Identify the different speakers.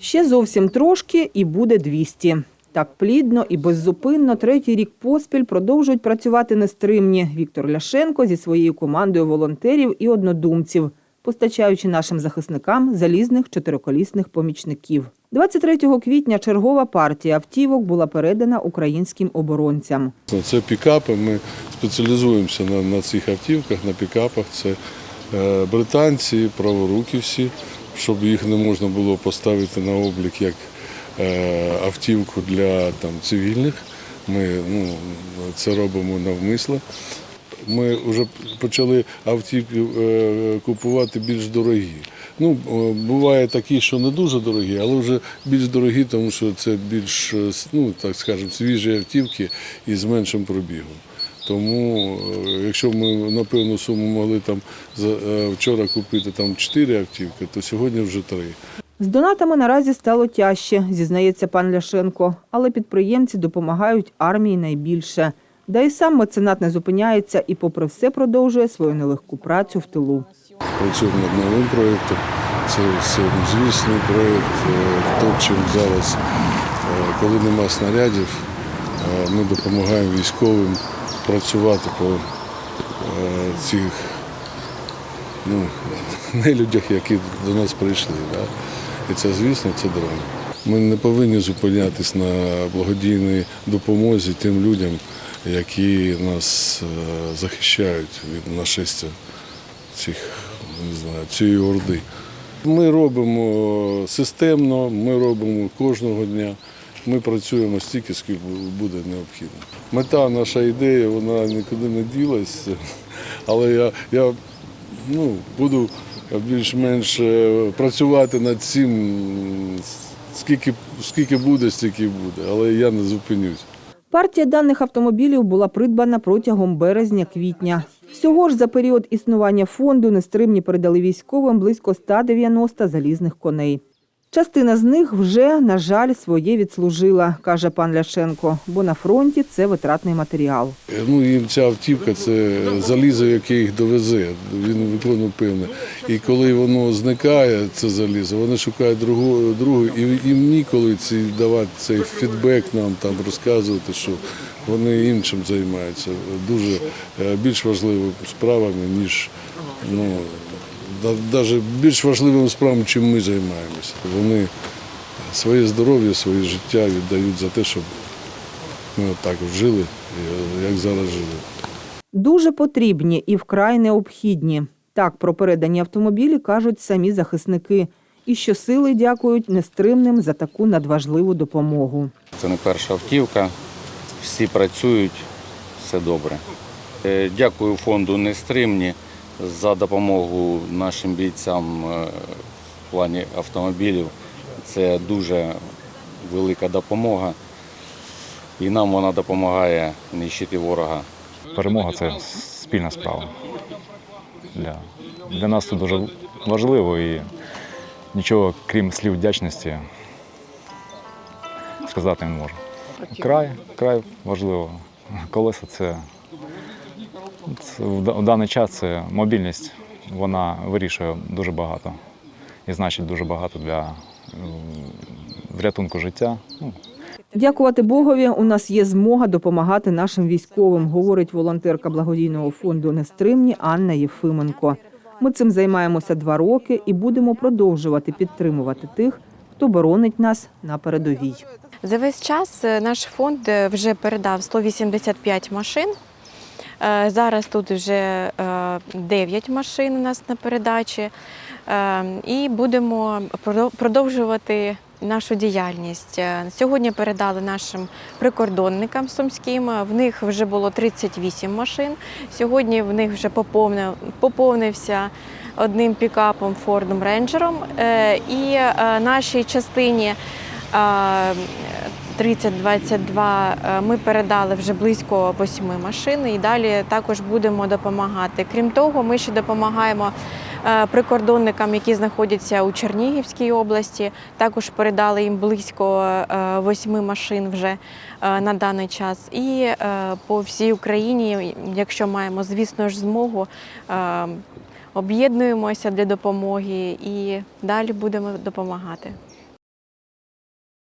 Speaker 1: Ще зовсім трошки і буде 200. Так плідно і беззупинно третій рік поспіль продовжують працювати нестримні Віктор Ляшенко зі своєю командою волонтерів і однодумців, постачаючи нашим захисникам залізних чотириколісних помічників. 23 квітня чергова партія автівок була передана українським оборонцям.
Speaker 2: Це пікапи. Ми спеціалізуємося на, на цих автівках, на пікапах. Це е, британці, праворукі всі, щоб їх не можна було поставити на облік як е, автівку для там, цивільних. Ми ну, це робимо навмисно. Ми вже почали автівки е, купувати більш дорогі. Ну, е, буває такі, що не дуже дорогі, але вже більш дорогі, тому що це більш, ну, так скажемо, свіжі автівки і з меншим пробігом. Тому, е, якщо ми на певну суму могли там е, вчора купити там 4 автівки, то сьогодні вже 3.
Speaker 1: З донатами наразі стало тяжче, зізнається пан Ляшенко, але підприємці допомагають армії найбільше. Да і сам меценат не зупиняється і, попри все, продовжує свою нелегку працю в тилу.
Speaker 2: Працюємо над новим проєктом. Це, це звісний проєкт. е, То, чим зараз, коли нема снарядів, ми допомагаємо військовим працювати по е, цих ну, нелюдях, які до нас прийшли. Да? І це, звісно, це дрон. Ми не повинні зупинятись на благодійній допомозі тим людям, які нас е, захищають від нашестя цих, не знаю, цієї орди. Ми робимо системно, ми робимо кожного дня. Ми працюємо стільки, скільки буде необхідно. Мета, наша ідея, вона нікуди не ділась, але я, я ну, буду більш-менш е, працювати над цим, скільки, скільки буде, стільки буде, але я не зупинюсь.
Speaker 1: Партія даних автомобілів була придбана протягом березня-квітня. Всього ж за період існування фонду нестримні передали військовим близько 190 залізних коней. Частина з них вже, на жаль, своє відслужила, каже пан Ляшенко, бо на фронті це витратний матеріал.
Speaker 2: Ну, їм ця автівка це залізо, яке їх довезе. Він виконує певне. І коли воно зникає, це залізо, вони шукають другу, другу і їм ніколи ці давати цей фідбек нам там розказувати, що вони іншим займаються. Дуже е, більш важливими справами, ніж ну, навіть більш важливими справами, чим ми займаємося. Вони своє здоров'я, своє життя віддають за те, щоб ми отак жили, як зараз живемо.
Speaker 1: Дуже потрібні і вкрай необхідні. Так про передані автомобілі кажуть самі захисники. І щосили дякують нестримним за таку надважливу допомогу.
Speaker 3: Це не перша автівка. Всі працюють, все добре. Е, Дякую фонду Нестримні за допомогу нашим бійцям е, в плані автомобілів. Це дуже велика допомога. І нам вона допомагає нищити ворога.
Speaker 4: Перемога це спільна справа. Для, для нас це дуже важливо і нічого, крім слів вдячності, сказати не можу. Край, край важливо. Колеса це, це в даний час це мобільність, вона вирішує дуже багато і значить дуже багато для врятунку життя. Ну,
Speaker 1: Дякувати Богові, у нас є змога допомагати нашим військовим, говорить волонтерка благодійного фонду Нестримні Анна Єфименко. Ми цим займаємося два роки і будемо продовжувати підтримувати тих, хто боронить нас на передовій.
Speaker 5: За весь час е, наш фонд е, вже передав 185 машин. Е, Зараз тут вже 9 машин у нас на передачі. Е, І будемо продовжувати нашу діяльність. Е, Сьогодні передали нашим прикордонникам сумським. В них вже було 38 машин. Сьогодні в них вже поповнився одним пікапом Фордом Рейнджером. Е, І е, нашій частині е, 3022 е, ми передали вже близько восьми машин і далі також будемо допомагати. Крім того, ми ще допомагаємо е, прикордонникам, які знаходяться у Чернігівській області. Також передали їм близько е, восьми машин вже на даний час. І по всій Україні, якщо маємо, звісно ж, змогу. Об'єднуємося для допомоги і далі будемо допомагати.